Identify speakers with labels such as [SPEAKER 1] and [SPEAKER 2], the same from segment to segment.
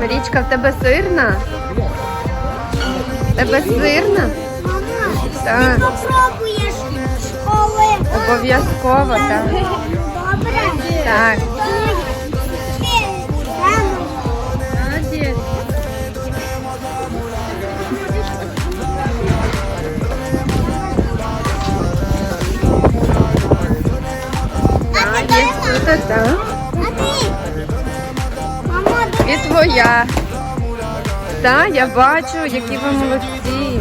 [SPEAKER 1] Марічка, в тебе сирна? В тебе сирна? Так.
[SPEAKER 2] Ти попробуєш школи.
[SPEAKER 1] Обов'язково, так.
[SPEAKER 2] Добре?
[SPEAKER 1] Так.
[SPEAKER 2] А ти?
[SPEAKER 1] І твоя. Так, я бачу, які ви молодці.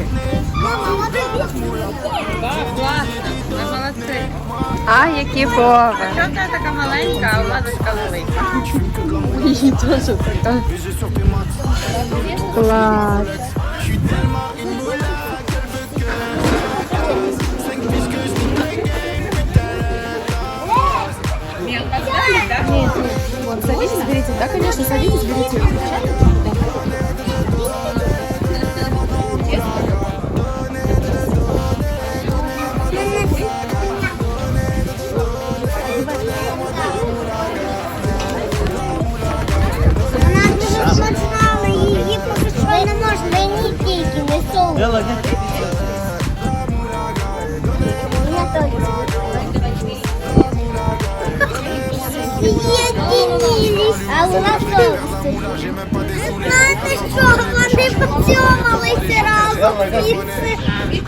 [SPEAKER 3] Ви молодці.
[SPEAKER 1] А, які Вова.
[SPEAKER 3] Що ти така маленька, а владочка велика?
[SPEAKER 1] Її теж така. Клас.
[SPEAKER 3] Мілка стоїть, так?
[SPEAKER 4] Вот, садитесь, берите. Да, конечно, садитесь, берите.
[SPEAKER 2] Вона дуже смачна, її поки що не можна. Мені тільки не соус. Вони поцьомалися разом. І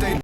[SPEAKER 2] це